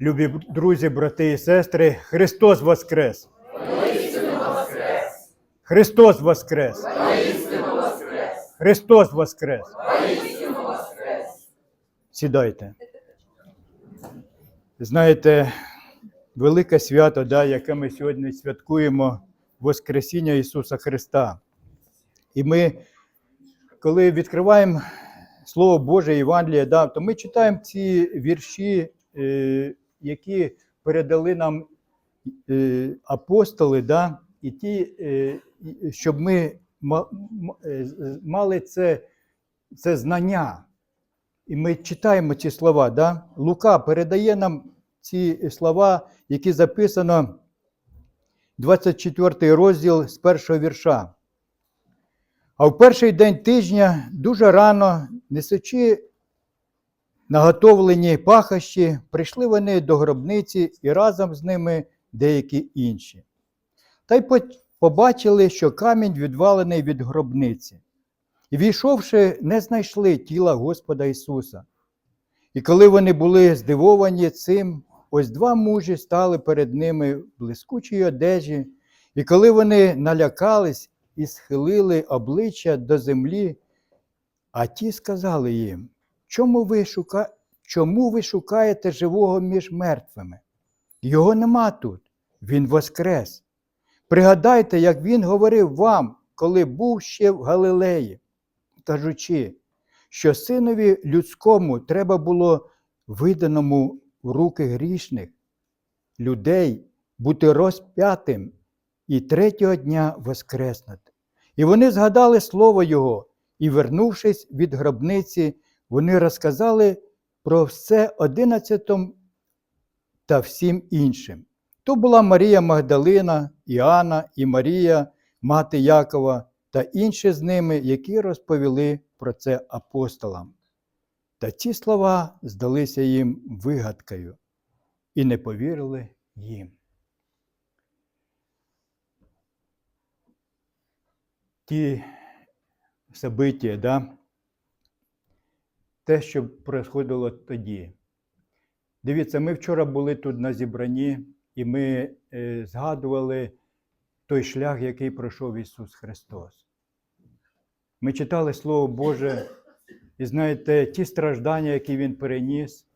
Любі друзі, брати і сестри, Христос Воскрес! Христос Воскрес! Христос Воскрес! Сідайте. Знаєте, велике свято, да, яке ми сьогодні святкуємо Воскресіння Ісуса Христа. І ми, коли відкриваємо Слово Боже Євангеліє, да, то ми читаємо ці вірші, е, які передали нам е, апостоли, да, і ті, е, щоб ми е, мали це, це знання. І ми читаємо ці слова. Да? Лука передає нам ці слова, які записано 24 розділ з першого вірша. А в перший день тижня дуже рано, несучи наготовлені пахощі, прийшли вони до гробниці і разом з ними деякі інші. Та й побачили, що камінь відвалений від гробниці. І війшовши, не знайшли тіла Господа Ісуса. І коли вони були здивовані цим, ось два мужі стали перед ними в блискучій одежі, і коли вони налякались і схилили обличчя до землі, а ті сказали їм, чому ви, шука... чому ви шукаєте живого між мертвими? Його нема тут, він воскрес. Пригадайте, як він говорив вам, коли був ще в Галилеї, кажучи, що синові людському треба було виданому в руки грішних людей бути розп'ятим і третього дня воскреснути. І вони згадали слово Його, і, вернувшись від гробниці, вони розказали про все одинадцятом та всім іншим. То була Марія Магдалина, Іоанна і Марія, мати Якова, та інші з ними, які розповіли про це апостолам. Та ці слова здалися їм вигадкою і не повірили їм. Ті события, да? Те, що происходило тоді. Дивіться, ми вчора були тут на зібранні, і ми е, згадували той шлях, який пройшов Ісус Христос. Ми читали Слово Боже, і знаєте, ті страждання, які Він переніс,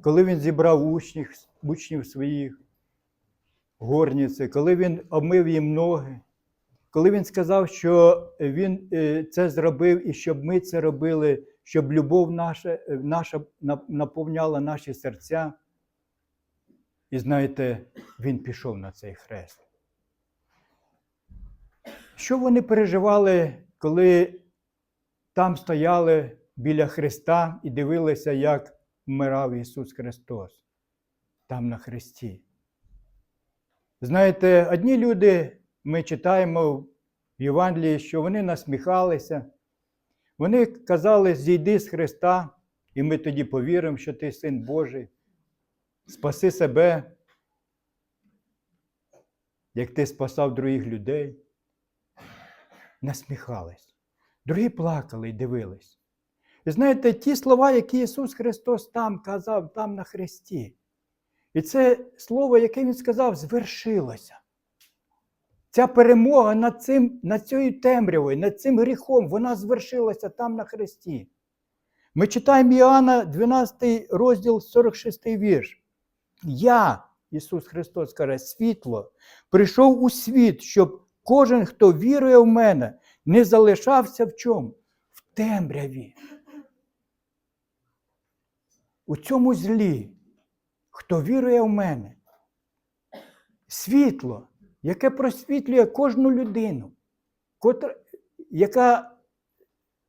коли Він зібрав учнів, учнів своїх, горниці, коли Він омив їм ноги, коли Він сказав, що Він е, це зробив і щоб ми це робили, щоб любов наша, е, наша наповняла наші серця. І знаєте, Він пішов на цей хрест. Що вони переживали, коли там стояли біля Христа і дивилися, як вмирав Ісус Христос там на хресті? Знаєте, одні люди, ми читаємо в Євангелії, що вони насміхалися, вони казали, зійди з Христа, і ми тоді повіримо, що ти син Божий, спаси себе, як ти спасав других людей насміхались. Другі плакали і дивились. І знаєте, ті слова, які Ісус Христос там казав, там на хресті. І це слово, яке Він сказав, звершилося. Ця перемога над, цим, над цією темрявою, над цим гріхом, вона звершилася там на хресті. Ми читаємо Іоанна 12 розділ 46 вірш. Я, Ісус Христос каже, світло, прийшов у світ, щоб кожен, хто вірує в мене, не залишався в чому? В темряві. У цьому злі, хто вірує в мене. Світло, яке просвітлює кожну людину, котра, яка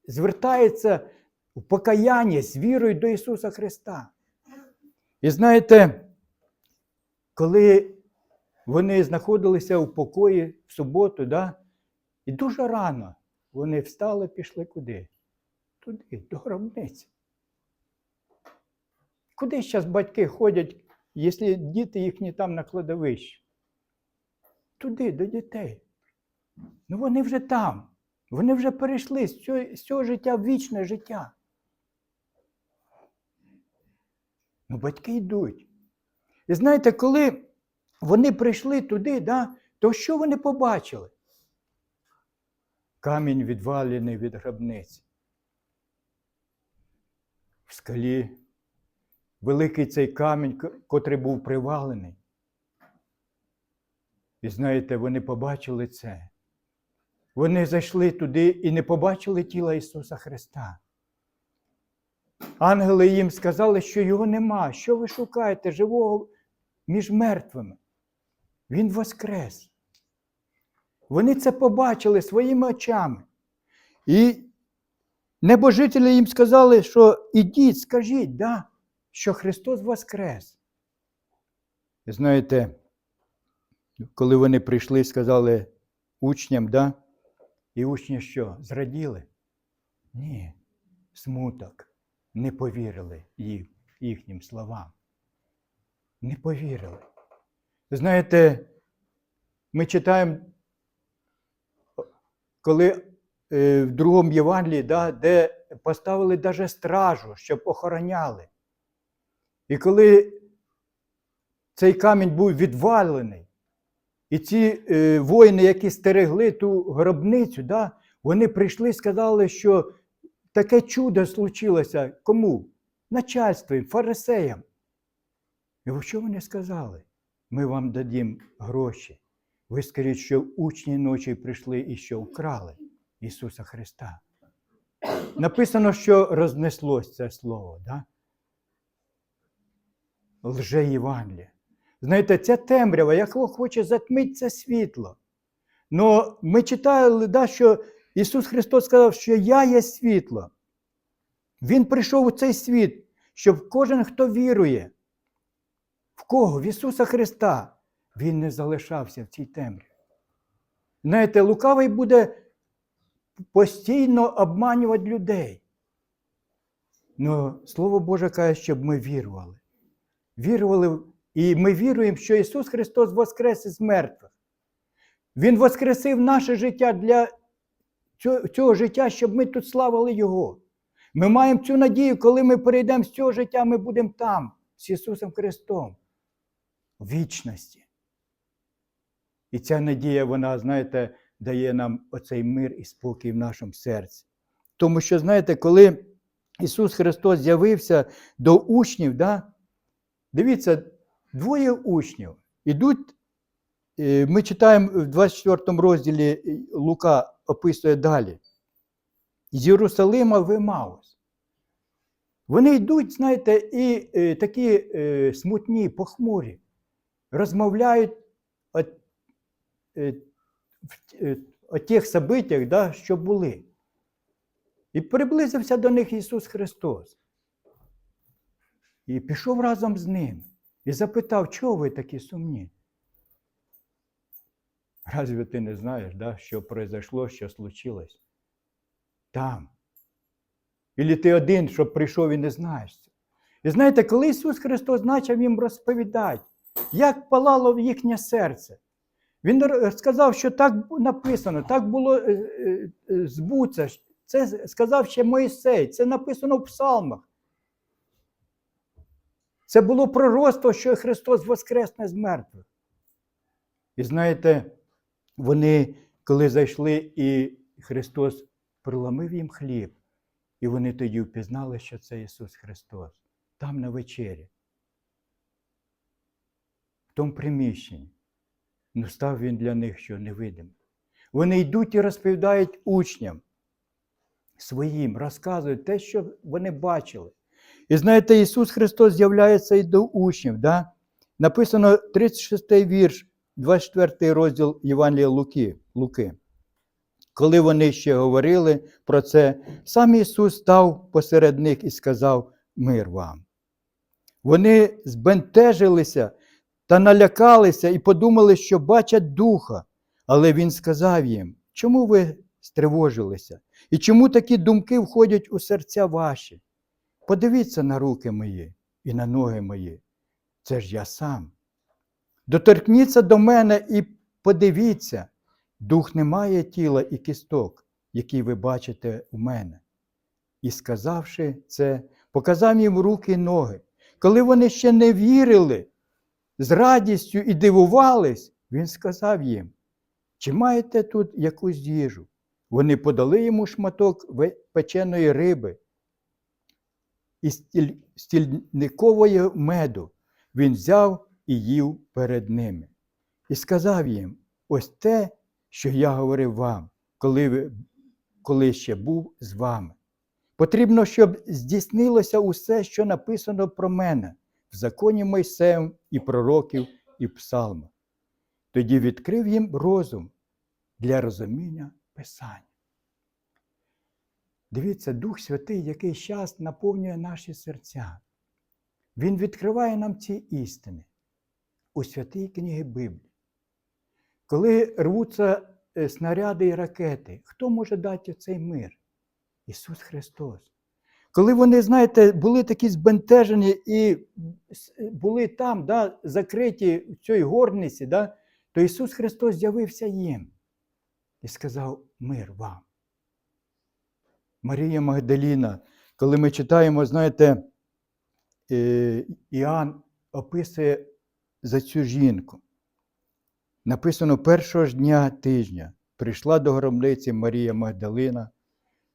звертається в покаяння з вірою до Ісуса Христа. І знаєте, коли вони знаходилися у покої в суботу, да? і дуже рано вони встали, пішли куди? Туди, до гробниці. Куди зараз батьки ходять, якщо діти їхні там на кладовищі? Туди, до дітей. Ну вони вже там. Вони вже перейшли з цього, з цього життя в вічне життя. Ну, батьки йдуть. І знаєте, коли вони прийшли туди, да, то що вони побачили? Камінь відвалений від гробниці. В скалі великий цей камінь, котрий був привалений. І знаєте, вони побачили це. Вони зайшли туди і не побачили тіла Ісуса Христа. Ангели їм сказали, що його нема. Що ви шукаєте живого між мертвими? Він воскрес. Вони це побачили своїми очами. І небожителі їм сказали, що ідіть, скажіть, да, що Христос воскрес. Знаєте, коли вони прийшли, сказали учням, да, і учні що? Зраділи? Ні, смуток. Не повірили їм, їхнім словам. Не повірили. Знаєте, ми читаємо, коли е, в другому Євангелії, да, де поставили даже стражу, щоб охороняли. І коли цей камінь був відвалений, і ці е, воїни, які стерегли ту гробницю, да, вони прийшли і сказали, що таке чудо случилося. Кому? Начальству, фарисеям. І що вони сказали? Ми вам дадім гроші. Ви скажіть, що учні ночі прийшли і що вкрали Ісуса Христа. Написано, що рознеслось це слово. Да? Лже Євангелія. Знаєте, ця темрява, яка хоче затмити це світло. Но ми читали, да, що Ісус Христос сказав, що Я є світло. Він прийшов у цей світ, щоб кожен, хто вірує, в кого? В Ісуса Христа, Він не залишався в цій темряві. Знаєте, лукавий буде постійно обманювати людей. Но Слово Боже каже, щоб ми вірували. Вірували, і ми віруємо, що Ісус Христос воскрес із мертвих. Він воскресив наше життя для цього, життя, щоб ми тут славили Його. Ми маємо цю надію, коли ми перейдемо з цього життя, ми будемо там, з Ісусом Христом, в вічності. І ця надія, вона, знаєте, дає нам оцей мир і спокій в нашому серці. Тому що, знаєте, коли Ісус Христос з'явився до учнів, да, дивіться, двоє учнів ідуть. е, Ми читаємо в 24 розділі е, Лука описує далі. З Єрусалима в Емаус. Вони йдуть, знаєте, і е, такі е, смутні, похмурі, розмовляють о, е, о тих событиях, да, що були. І приблизився до них Ісус Христос. І пішов разом з ним і запитав, чого ви такі сумні? Разве ти не знаєш, да, що произошло, що случилось? Там. Ілі ти один, що прийшов і не знаєш. І знаєте, коли Ісус Христос почав їм розповідати, як палало їхнє серце, Він сказав, що так написано, так було е, е, е, збуться. Це сказав ще Моїсей, це написано в псалмах. Це було пророцтво, що Христос воскресне з мертвих. І знаєте, вони, коли зайшли, і Христос приламив їм хліб, і вони тоді впізнали, що це Ісус Христос, там на вечері, в тому приміщенні. Ну, став він для них що невидимий. Вони йдуть і розповідають учням своїм, розказують те, що вони бачили. І знаєте, Ісус Христос з'являється і до учнів. Да? Написано 36 вірш, 24 розділ Євангелія Луки, Луки. Коли вони ще говорили про це, сам Ісус став посеред них і сказав мир вам. Вони збентежилися та налякалися і подумали, що бачать духа. Але Він сказав їм, чому ви стривожилися? І чому такі думки входять у серця ваші? Подивіться на руки мої і на ноги мої. Це ж я сам. Доторкніться до мене і подивіться, дух не має тіла і кісток, які ви бачите у мене. І сказавши це, показав їм руки і ноги. Коли вони ще не вірили, з радістю і дивувались, він сказав їм, чи маєте тут якусь їжу? Вони подали йому шматок печеної риби і стіль, стільникової меду. Він взяв і їв перед ними. І сказав їм: ось те, що я говорив вам, коли, ви, коли ще був з вами. Потрібно, щоб здійснилося усе, що написано про мене в законі Мойсеєм і пророків, і псалмах. Тоді відкрив їм розум для розуміння Писання. Дивіться, Дух Святий, який час наповнює наші серця. Він відкриває нам ці істини у святій книгі Библії. Коли рвуться е, снаряди і ракети, хто може дати цей мир? Ісус Христос. Коли вони, знаєте, були такі збентежені і були там, да, закриті в цій горниці, да, то Ісус Христос з'явився їм і сказав мир вам. Марія Магдаліна, коли ми читаємо, знаєте, е, Іоанн описує за цю жінку. Написано першого ж дня тижня прийшла до гробниці Марія Магдалина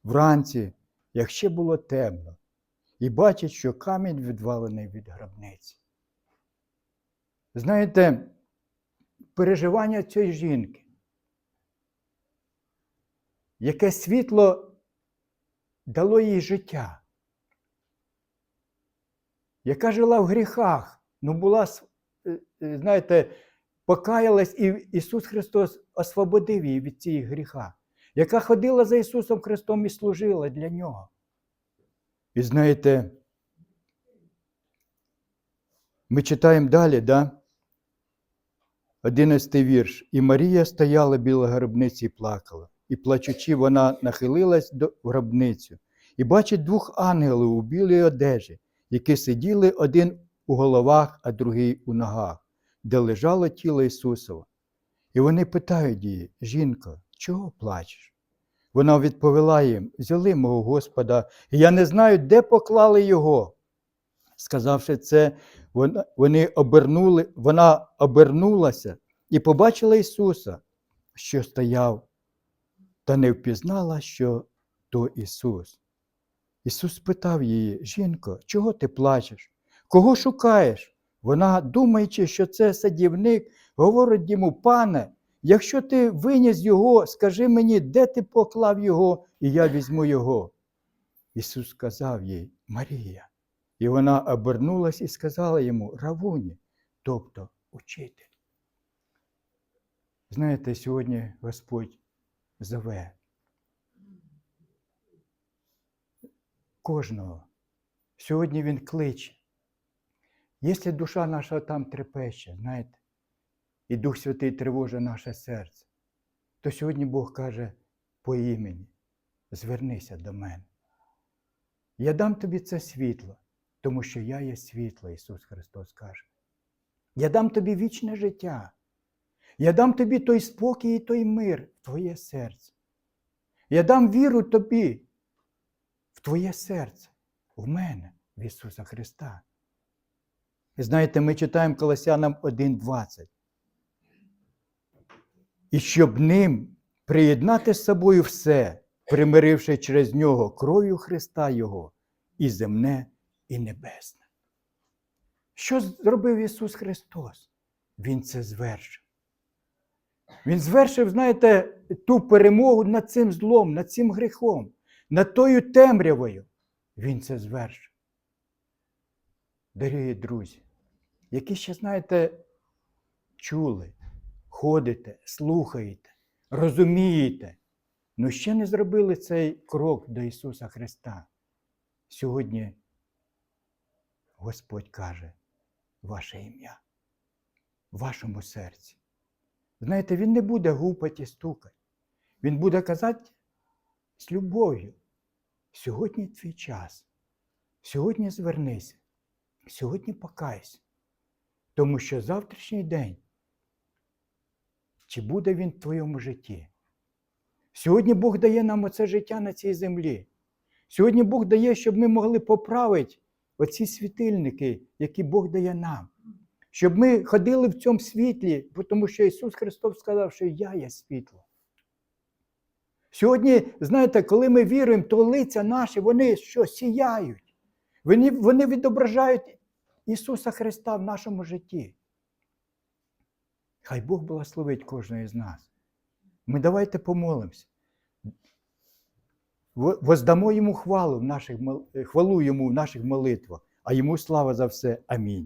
вранці, як ще було темно, і бачить, що камінь відвалений від гробниці. Знаєте, переживання цієї жінки, яке світло дало їй життя, яка жила в гріхах, ну була, е, е, знаєте, покаялась, і Ісус Христос освободив її від цієї гріха, яка ходила за Ісусом Христом і служила для Нього. І знаєте, ми читаємо далі, да? 11 вірш. І Марія стояла біля гробниці і плакала. І плачучи, вона нахилилась до гробницю і бачить двох ангелів у білій одежі, які сиділи один у головах, а другий у ногах, де лежало тіло Ісусова. І вони питають її, жінко, чого плачеш? Вона відповіла їм: взяли мого Господа, і я не знаю, де поклали його. Сказавши це, вони обернули, вона обернулася і побачила Ісуса, що стояв, та не впізнала, що то Ісус. Ісус спитав її, жінко, чого ти плачеш? Кого шукаєш? Вона, думаючи, що це садівник, говорить йому, пане, якщо ти виніс його, скажи мені, де ти поклав його, і я візьму його. Ісус сказав їй, Марія. І вона обернулась і сказала йому Равуні, тобто учитель. Знаєте, сьогодні Господь зове кожного. Сьогодні Він кличе. Якщо душа наша там трепеще, знаєте, і Дух Святий тривожить наше серце, то сьогодні Бог каже по імені: звернися до мене. Я дам тобі це світло, тому що я є світло, Ісус Христос каже. Я дам тобі вічне життя. Я дам тобі той спокій і той мир в твоє серце. Я дам віру тобі в твоє серце, в мене, в Ісуса Христа. І знаєте, ми читаємо Колосянам 1.20. І щоб ним приєднати з собою все, примиривши через нього кров'ю Христа Його, і земне, і небесне. Що зробив Ісус Христос? Він це звершив. Він звершив, знаєте, ту перемогу над цим злом, над цим гріхом, над тою темрявою. Він це звершив. Дорогі друзі, які ще, знаєте, чули, ходите, слухаєте, розумієте, але ще не зробили цей крок до Ісуса Христа. Сьогодні Господь каже ваше ім'я в вашому серці. Знаєте, Він не буде гупати і стукати. Він буде казати з любов'ю. Сьогодні твій час. Сьогодні звернися. Сьогодні покайся. Тому що завтрашній день, чи буде він в твоєму житті? Сьогодні Бог дає нам оце життя на цій землі. Сьогодні Бог дає, щоб ми могли поправити оці світильники, які Бог дає нам. Щоб ми ходили в цьому світлі, тому що Ісус Христос сказав, що я є світло. Сьогодні, знаєте, коли ми віруємо, то лиця наші, вони що сіяють. Вони, вони відображають Ісуса Христа в нашому житті. Хай Бог благословить кожного з нас. Ми давайте помолимося. Воздамо йому хвалу в наших, хвалу йому в наших молитвах, а йому слава за все. Амінь.